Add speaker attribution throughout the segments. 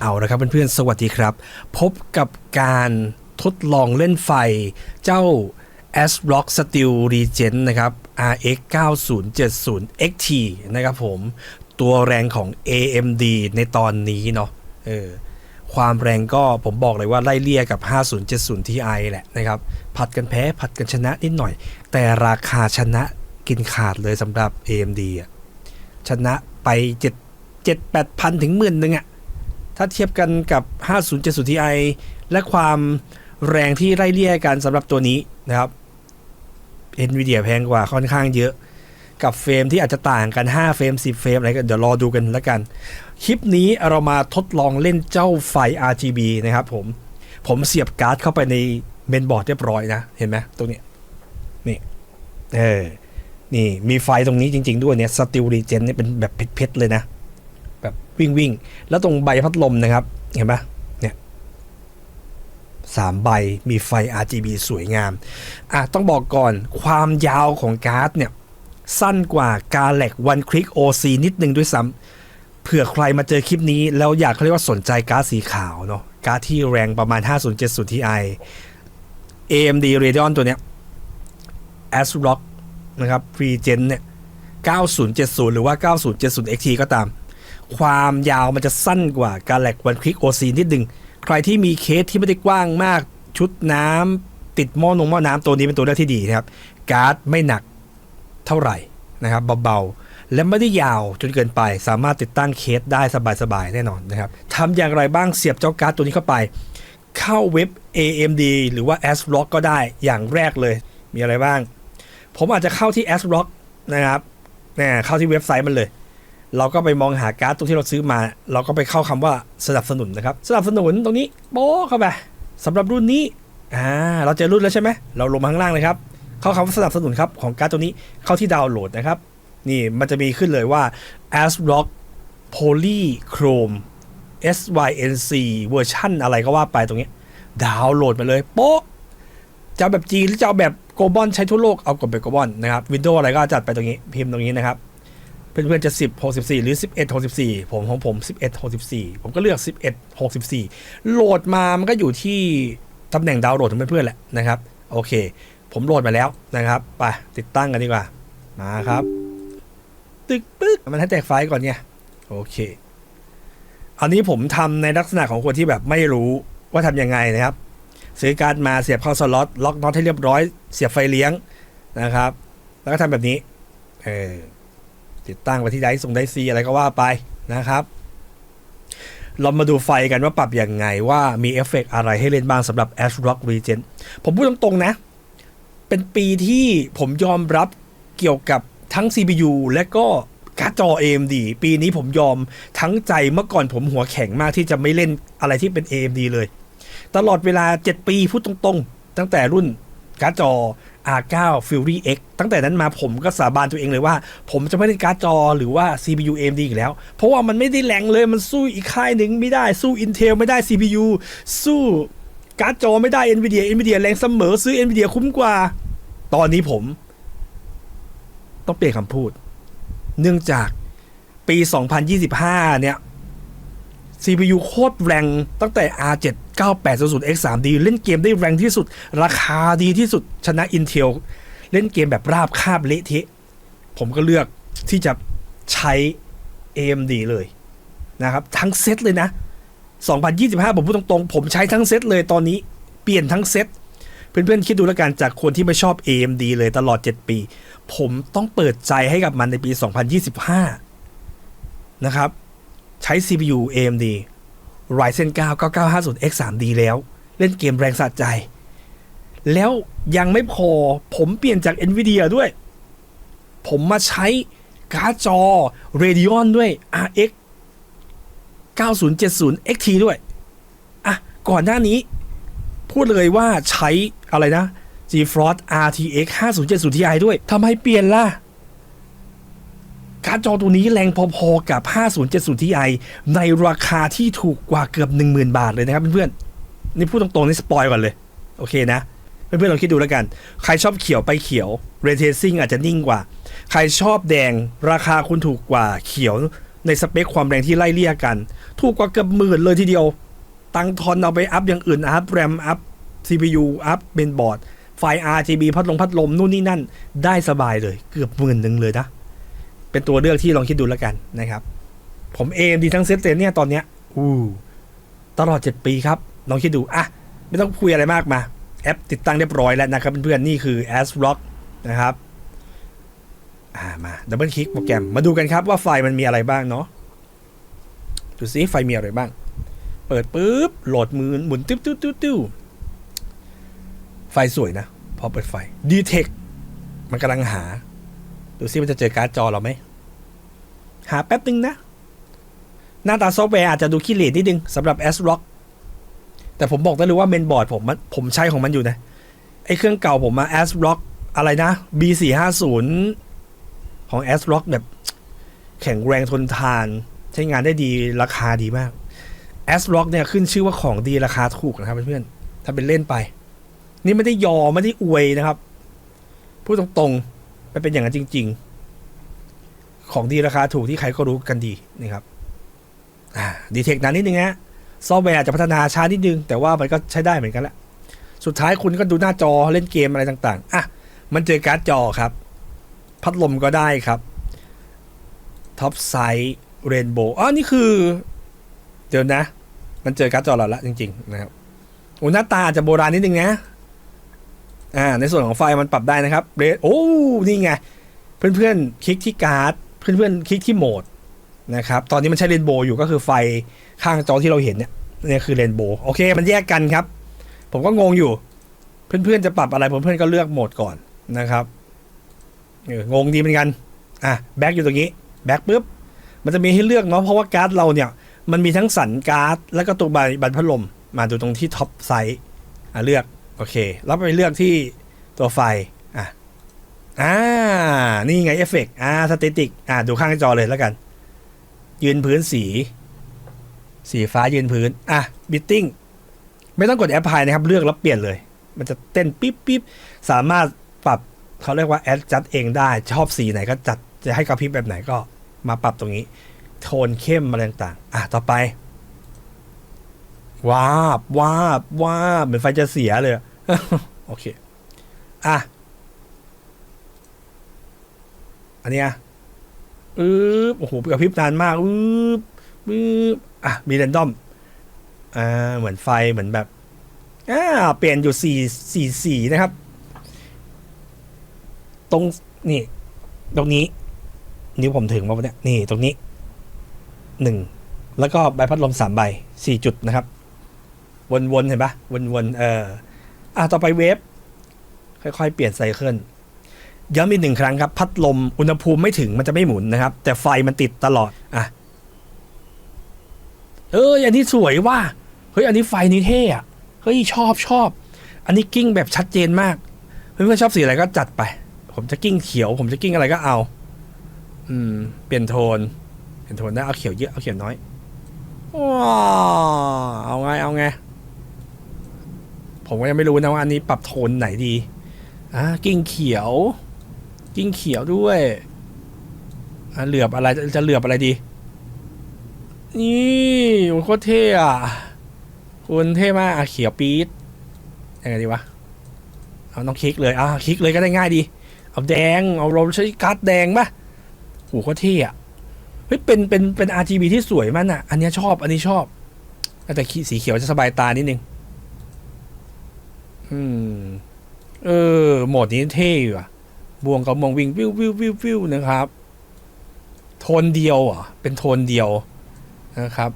Speaker 1: เอาละครับเพื่อนๆ สวัสดีครับ พบกับการทดลองเล่นไฟเจ้า S Rock Steel Regen นะครับ RX 9070 XT นะครับผม ตัวแรงของ AMD ในตอนนี้เนาะเออความแรงก็ผมบอกเลยว่าไล่เลี่ยกับ 5070 Ti แหละนะครับ ผัดกันแพ้ผัดกันชนะนิดหน่อย แต่ราคาชนะกินขาดเลยสำหรับ AMD อะชนะไป 7 7 8พันถึงหมื่นหนึ่งอะ ถ้าเทียบกันกับ 5070 Ti และความแรงที่ไล่เลี่ยกันสำหรับตัวนี้นะครับ NVIDIA แพงกว่าค่อนข้างเยอะกับเฟรมที่อาจจะต่างกัน 5 เฟรม 10 เฟรมอะไรก็เดี๋ยวรอดูกันแล้วกัน คลิปนี้เรามาทดลองเล่นเจ้าไฟ RGB นะครับผม ผมเสียบการ์ดเข้าไปในเมนบอร์ดเรียบร้อยนะ เห็นไหมตรงนี้ นี่ เออ นี่มีไฟตรงนี้จริง ๆ ด้วยเนี่ยสติลรีเจนเนี่ยเป็นแบบเพชรๆเลยนะ แบบวิ่งวิ่งแล้วตรงใบพัดลมนะครับ เห็นปะเนี่ยสามใบมีไฟ RGB สวยงาม อะ ต้องบอกก่อนความยาวของการ์ดเนี่ย สั้นกว่า g a l a x One Click OC นิดนึงด้วยซ้ำเผื่อใครมาเจอคลิปนี้ แล้วอยากเขาเรียกว่าสนใจการ์ดสีขาวเนาะการ์ดที่แรงประมาณ 5070 Ti AMD Radeon ตัวเนี้ย ASRock นะครับ Regen เนี่ย9070 หรือว่า 9070 XT ก็ตาม ความยาวมันจะสั้นกว่า g a l a x One Click OC นิดหนึ่งใครที่มีเคสที่ไม่ได้กว้างมาก ชุดน้ำติดหม้อนงหม้อน้ำตัวนี้เป็นตัวเลือกที่ดีนะครับ การ์ดไม่หนักเท่าไหร่นะครับเบาๆ และไม่ได้ยาวจนเกินไปสามารถติดตั้งเคสได้สบายๆ แน่นอนนะครับทำอย่างไรบ้างเสียบเจ้าการ์ดตัวนี้เข้าไป เข้าเว็บ AMD หรือว่า ASRock ก็ได้อย่างแรกเลย มีอะไรบ้าง ผมอาจจะเข้าที่ ASRock นะครับเนี่ยเข้าที่เว็บไซต์มันเลย เราก็ไปมองหาการ์ดตรงที่เราซื้อมา เราก็ไปเข้าคำว่าสนับสนุนนะครับ สนับสนุนตรงนี้โป๊เข้าไปสำหรับรุ่นนี้อ่าเราเจอรุ่นแล้วใช่ไหมเราลงมาข้างล่างเลยครับเข้าคำว่าสนับสนุนครับของการ์ดตัวนี้เข้าที่ดาวน์โหลดนะครับนี่มันจะมีขึ้นเลยว่า ASRock Polychrome SYNC เวอร์ชั่นอะไรก็ว่าไปตรงนี้ ดาวน์โหลดมาเลยโป๊ะจะแบบจีนหรือจะเอาแบบโกลบอลใช้ทั่วโลกเอากดแบบโกลบอลนะครับวินโดว์อะไรก็จัดไปตรงนี้พิมพ์ตรงนี้นะครับ เพื่อนๆจะ 10 64 หรือ 11 64 ผมของผม 11 64 ผมก็เลือก 11 64 โหลดมามันก็อยู่ที่ตำแหน่งดาวน์โหลดของเพื่อนๆแหละนะครับ โอเค ผมโหลดมาแล้วนะครับไปติดตั้งกันดีกว่า มาครับ ตึกปึ๊กมันให้แตกไฟล์ก่อนเนี่ยโอเค อันนี้ผมทำในลักษณะของคนที่แบบไม่รู้ว่าทำยังไงนะครับ ซื้อการ์ดมาเสียบเข้าสล็อตล็อกน็อตให้เรียบร้อย เสียบไฟเลี้ยงนะครับ แล้วก็ทำแบบนี้เออ ติดตั้งไปที่ไดซ์ส่งไดซีอะไรก็ว่าไปนะครับ เรามาดูไฟกันว่าปรับยังไงว่ามีเอฟเฟกต์อะไรให้เล่นบ้างสำหรับ a s r o c k Regen ผมพูดตรงๆนะ เป็นปีที่ผมยอมรับเกี่ยวกับทั้ง CPU และก็การ์ดจอ AMD ปีนี้ผมยอมทั้งใจเมื่อก่อนผมหัวแข็งมากที่จะไม่เล่นอะไรที่เป็น AMD เลย ตลอดเวลา 7 ปีพูดตรงๆ ตั้งแต่รุ่น การ์ดจอ R9 Fury X ตั้งแต่นั้นมาผมก็สาบานตัวเองเลยว่า ผมจะไม่เล่นการ์ดจอหรือว่า CPU AMD อีกแล้ว เพราะว่ามันไม่ได้แรงเลยมันสู้อีกค่ายหนึ่งไม่ได้สู้ Intel ไม่ได้ CPU สู้การ์ดจอไม่ได้ Nvidia Nvidia แรงเสมอซื้อ Nvidia คุ้มกว่า ตอนนี้ผม ต้องเปลี่ยนคำพูด เนื่องจากปี 2025 เนี่ย CPU โคตรแรงตั้งแต่ R7 9800 X3D เล่นเกมได้แรงที่สุด ราคาดีที่สุดชนะ Intel เล่นเกมแบบราบคาบเละเทะ ผมก็เลือกที่จะใช้ AMD เลยนะครับ ทั้งเซตเลยนะ 2025 ผมพูดตรงๆ ผมใช้ทั้งเซตเลยตอนนี้เปลี่ยนทั้งเซตเพื่อนๆ คิดดูแล้วกันจากคนที่ไม่ชอบ AMD เลยตลอด 7 ปี ผมต้องเปิดใจให้กับมันในปี 2025 นะครับ ใช้ CPU AMD Ryzen 9 9950 X3D แล้ว เล่นเกมแรงสะใจ แล้วยังไม่พอผมเปลี่ยนจาก Nvidia ด้วย ผมมาใช้การ์ดจอ Radeon ด้วย RX 9070 XT ด้วย อะ ก่อนหน้านี้ พูดเลยว่าใช้อะไรนะ GeForce RTX 5070 Ti ด้วยทำไมเปลี่ยนล่ะ การ์ดจอตัวนี้แรงพอๆกับ 5070 Ti ในราคาที่ถูกกว่าเกือบ 10,000 บาทเลยนะครับเพื่อนๆนี่พูดตรงๆนี่สปอยก่อนเลย โอเคนะ เพื่อนๆลองคิดดูแล้วกัน ใครชอบเขียวไปเขียว Ray Tracing อาจจะนิ่งกว่า ใครชอบแดงราคาคุณถูกกว่าเขียวในสเปคความแรงที่ไล่เลี่ยกัน ถูกกว่าเกือบหมื่นเลยทีเดียว ตังทอนเอาไปอัพอย่างอื่นอัพแรมอัพ CPU อัพเมนบอร์ดไฟ RGB พัดลมพัดลมนู่นนี่นั่น ได้สบายเลยเกือบหมื่นหนึ่งเลยนะ เป็นตัวเลือกที่ลองคิดดูแล้วกันนะครับ ผมเองดีทั้งเซตเนเนี่ยตอนเนี้ยอู้ตลอด 7 ปีครับ ลองคิดดูอะไม่ต้องคุยอะไรมากมา แอปติดตั้งเรียบร้อยแล้วนะครับเพื่อนๆนี่คือ a s r o c k นะครับอ่ามาดับเบิลคลิกโปรแกรมมาดูกันครับว่าไฟล์มันมีอะไรบ้างเนาะดูซิไฟล์มีอะไรบ้าง เปิดปุ๊บโหลดมือหมุนติ้วติ้วติ้วติ้วไฟสวยนะ พอเปิดไฟดีเทคมันกำลังหา ดูซิมันจะเจอการ์ดจอเราไหม หาแป๊บนึงนะ หน้าตาซอฟต์แวร์อาจจะดูขี้เหร่นิดนึงสำหรับ s r o c k แต่ผมบอกได้เลยว่าเมนบอร์ดผมมันผมใช้ของมันอยู่นะ ไอ้เครื่องเก่าผมมา a s r o c k อะไรนะ B 4 5 0 ของ a s r o c k แบบแข็งแรงทนทาน ใช้งานได้ดีราคาดีมาก a s r o c k เนี่ยขึ้นชื่อว่าของดีราคาถูกนะครับเพื่อนๆถ้าเป็นเล่นไป นี่ไม่ได้ยอไม่ได้อวยนะครับพูดตรงๆ มันเป็นอย่างนั้นจริง ๆ ของดีราคาถูกที่ใครก็รู้กันดีนะครับดีเทคนานนิดนึงนะซอฟต์แวร์อาจจะพัฒนาช้านิดนึง แต่ว่ามันก็ใช้ได้เหมือนกันแหละสุดท้ายคุณก็ดูหน้าจอเล่นเกมอะไรต่างๆ อะ มันเจอการ์ดจอครับ พัดลมก็ได้ครับท็อปไซส์เรนโบว์อ๋อนี่คือ เดี๋ยวนะ มันเจอการ์ดจอเราละจริง ๆ นะครับโอ้หน้าตาอาจจะโบราณนิดนึงนะ อ่าในส่วนของไฟมันปรับได้นะครับเรโอ้นี่ไง เพื่อนๆ คลิกที่การ์ด เพื่อนๆ คลิกที่โหมดนะครับตอนนี้มันใช้เรนโบว์อยู่ก็คือไฟข้างจอที่เราเห็นเนี่ยเนี่ยคือเรนโบว์โอเค มันแยกกันครับ ผมก็งงอยู่ เพื่อนๆ จะปรับอะไรผมเพื่อนก็เลือกโหมดก่อนนะครับเอองงดีเหมือนกันอะแบ็กอยู่ตรงนี้แบ็กปุ๊บมันจะมีให้เลือกเนาะเพราะว่าการ์ดเราเนี่ยมันมีทั้งสันการ์ด แล้วก็ตัวใบบันพัดลมมาดูตรงที่ท็อปไซส์อะเลือก โอเค แล้วไปเลือกที่ตัวไฟ อะ อ่า นี่ไงเอฟเฟกต์อ่าสเตติก อ่า ดูข้างจอเลยแล้วกัน ยืนพื้นสี สีฟ้ายืนพื้น อะบิตติ้ง ไม่ต้องกดแอปพลายนะครับ เลือกแล้วเปลี่ยนเลย มันจะเต้นปิ๊บปิ๊บสามารถปรับเขาเรียกว่าแอดจัดเองได้ ชอบสีไหนก็จัด จะให้กระพริบแบบไหนก็มาปรับตรงนี้ โทนเข้มอะไรต่างๆ อะ ต่อไปวาบวาบวาบเหมือนไฟจะเสียเลย โอเค อะ อันเนี้ยอืบโอ้โหกระพริบนานมากอืบอืบอะ มีแรนดอม อ่า เหมือนไฟ เหมือนแบบ อ่า เปลี่ยนอยู่สี่สี่สีนะครับ ตรง นี่ ตรงนี้ นิ้วผมถึงมาปะเนี่ยนี่ ตรงนี้ หนึ่ง แล้วก็ใบพัดลมสามใบสี่จุดนะครับ วนๆ เห็นปะวนๆ เออ อะต่อไปเวฟค่อยๆ เปลี่ยนไซเคิลย้ำอีกหนึ่งครั้งครับ พัดลมอุณหภูมิไม่ถึงมันจะไม่หมุนนะครับ แต่ไฟมันติดตลอดอะเอออันนี้สวยว่าเฮ้ยอันนี้ไฟนี้เท่อะเฮ้ยชอบชอบ อันนี้กิ้งแบบชัดเจนมากเพื่อนๆชอบสีอะไรก็จัดไป ผมจะกิ้งเขียว ผมจะกิ้งอะไรก็เอา อืม เปลี่ยนโทนเปลี่ยนโทนได้เอาเขียวเยอะเอาเขียวน้อยว้า ผมก็ยังไม่รู้นะว่าอันนี้ปรับโทนไหนดีอะกิ้งเขียว กิ้งเขียวด้วยอะเหลือบอะไรจะจะเหลือบอะไรดี นี่โอ้โหโคตรเท่อะคุณเท่มากอะเขียวปี๊ดยังไงดีวะเอาน้องคลิกเลยอะคลิกเลยก็ได้ง่ายดีเอาแดงเอาเราใช้การ์ดแดงปะโหโคตรเท่อะเฮ้ยเป็นเป็นเป็น RGB ที่สวยมากอะอันนี้ชอบอันนี้ชอบแต่สีเขียวจะสบายตานิดนึง อืม เออ โหมดนี้เท่อะบวงกับมองวิ่งวิววิววิววิวนะครับ โทนเดียวอะ เป็นโทนเดียวนะครับ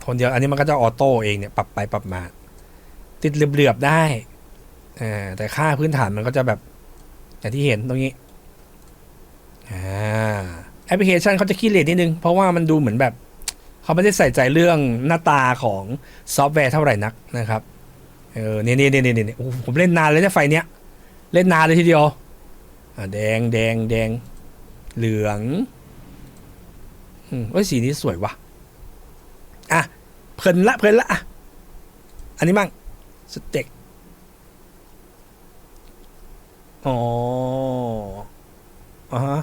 Speaker 1: โทนเดียว อันนี้มันก็จะออโต้เองเนี่ยปรับไปปรับมา ติดเหลือบๆได้อ่าแต่ค่าพื้นฐานมันก็จะแบบอย่างที่เห็นตรงนี้อ่าแอปพลิเคชันเขาจะขี้เหร่นิดนึง เพราะว่ามันดูเหมือนแบบ เขาไม่ได้ใส่ใจเรื่องหน้าตาของซอฟต์แวร์เท่าไหร่นักนะครับ เออเนี่ยเนี่ยเนี่ยเนี่ยผมเล่นนานเลยนี่ไฟเนี้ยเล่นนานเลยทีเดียวอ่าแดงแดงแดงเหลืองอืมเอ้ยสีนี้สวยว่ะอะเพลินละเพลินละอะอันนี้มั่งสเต็กอ๋ออ่าฮะ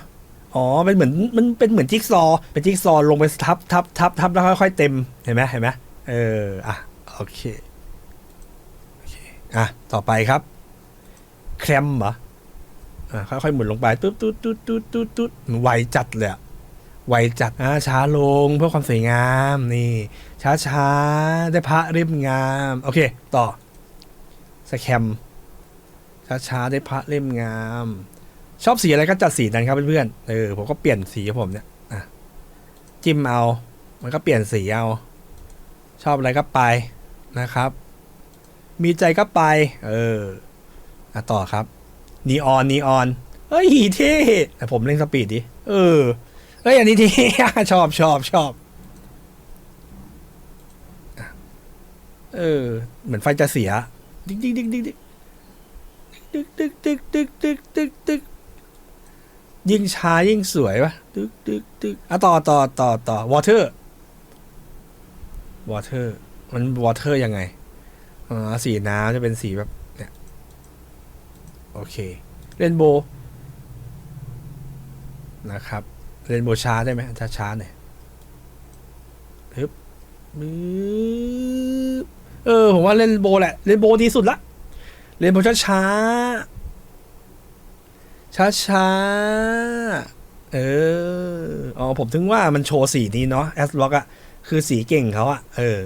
Speaker 1: อ๋อเป็นเหมือนมันเป็นเหมือนจิ๊กซอ เป็นจิ๊กซอลงไปทับทับทับทับแล้วค่อยๆเต็มเห็นไหมเห็นไหมเอออะโอเค อะ ต่อไปครับ แครมเหรออะค่อยๆหมุนลงไปตุ๊ดตุ๊ดตุ๊ดตุ๊ดตุ๊ดตุ๊ดไวจัดเลยไวจัดอะช้าลงเพื่อความสวยงามนี่ ช้าช้าๆได้พระเรียบงาม โอเค ต่อสแคมช้าช้าๆได้พระเล่มงาม ชอบสีอะไรก็จัดสีนั้นครับเพื่อนๆเออผมก็เปลี่ยนสีผมเนี่ยอะจิ้มเอา มันก็เปลี่ยนสีเอา ชอบอะไรก็ไปนะครับ มีใจก็ไป เอออะต่อครับนีออนนีออนเฮ้ยเท่แต่ผมเล่นสปีดดิ เออเฮ้ยอันนี้เท่ชอบชอบชอบเออ เหมือนไฟจะเสียดิ๊กดิ๊กดิ๊กดิ๊กดิ๊กดิ๊กดิ๊กดิ๊กดิ๊กดิ๊กดิ๊กยิ่งช้ายิ่งสวยปะดึกดึกดึกอะต่อต่อต่อต่อวอเตอร์วอเตอร์มันวอเตอร์ยังไง อ๋อสีน้ำจะเป็นสีแบบเนี่ยโอเคเรนโบว์นะครับเรนโบว์ช้าได้ไหมช้าช้าหน่อยฮึบบึ๊บเออผมว่าเล่นโบว์แหละเล่นโบว์ดีสุดละเล่นโบช้าช้าช้าช้าเอออ๋อผมถึงว่ามันโชว์สีนี้เนาะแอสล็อกอะคือสีเก่งเขาอะเออ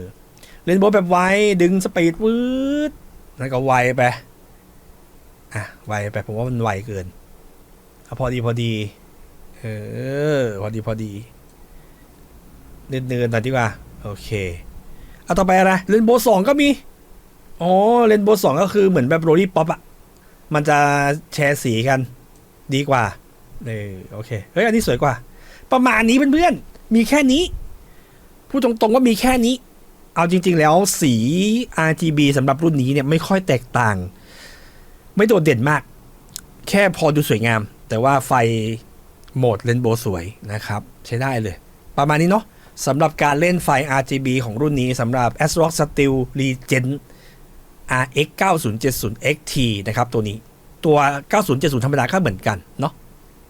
Speaker 1: เล่นโบว์แบบไวดึงสปีดวืดแล้วก็ไวไป อะ ไวไป ผมว่ามันไวเกินอาพอดีพอดี เออ พอดีพอดีเนินๆหน่อยดีกว่า โอเคเอาต่อไปอะไรเลนโบสองก็มี อ๋อ เลนโบสองก็คือเหมือนแบบโรลี่ป๊อปอะมันจะแชร์สีกัน ดีกว่า เออ โอเค เฮ้ย อันนี้สวยกว่า ประมาณนี้เพื่อนๆ มีแค่นี้ พูดตรงๆว่ามีแค่นี้ เอาจริง ๆ แล้วสี RGB สำหรับรุ่นนี้เนี่ยไม่ค่อยแตกต่าง ไม่โดดเด่นมาก แค่พอดูสวยงาม แต่ว่าไฟโหมดเลนโบสวยนะครับ ใช้ได้เลย ประมาณนี้เนาะสำหรับการเล่นไฟ RGB ของรุ่นนี้สำหรับ ASRock Steel Legend RX 9070 XT นะครับ ตัวนี้ตัว 9070 ธรรมดาก็เหมือนกันเนาะ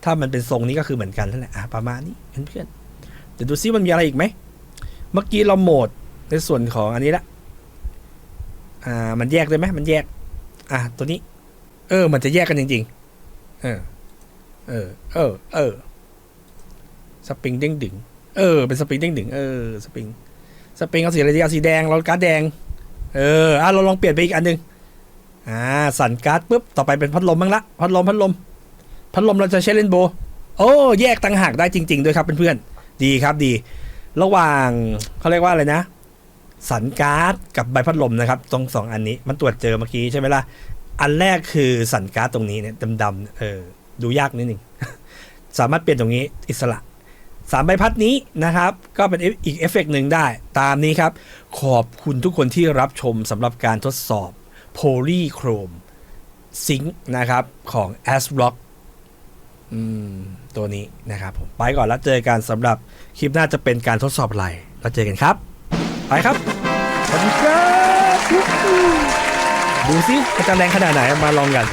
Speaker 1: ถ้ามันเป็นทรงนี้ก็คือเหมือนกันนั่นแหละอะประมาณนี้เพื่อนๆเดี๋ยวดูซิมันมีอะไรอีกไหม เมื่อกี้เราโหมด ในส่วนของอันนี้ละอ่ามันแยกได้ไหมมันแยก อะตัวนี้ เออ มันจะแยกกันจริง ๆ เออ เออ เออ เออ สปริงเด้งดึง เออ เป็นสปริงเด้งดึง เออ สปริง สปริงเอาสีอะไรดีเอาสีแดงเราการ์ดแดง เออ อะเราลองเปลี่ยนไปอีกอันหนึ่งอ่า สั่นการ์ดปุ๊บ ต่อไปเป็นพัดลมบ้างละ พัดลม พัดลม พัดลมเราจะใช้เล่นโบว์โอ้ แยกต่างหากได้จริง ๆ ด้วยครับเพื่อนๆ ดีครับดี ระหว่างเขาเรียกว่าอะไรนะ สันการ์ดกับใบพัดลมนะครับ ตรงสองอันนี้มันตรวจเจอเมื่อกี้ใช่ไหมล่ะ อันแรกคือสันการ์ดตรงนี้เนี่ยดำๆเออดูยากนิดหนึ่งสามารถเปลี่ยนตรงนี้อิสระสามใบพัดนี้นะครับ ก็เป็นอีกเอฟเฟกต์หนึ่งได้ตามนี้ครับ ขอบคุณทุกคนที่รับชมสำหรับการทดสอบ Polychrome Sync นะครับของ ASRock อืมตัวนี้นะครับผมไปก่อนแล้วเจอกันสำหรับคลิปหน้าจะเป็นการทดสอบอะไรแล้วเจอกันครับ ไปครับสวัสดีครับดูสิมันจะแรงขนาดไหนมาลองกัน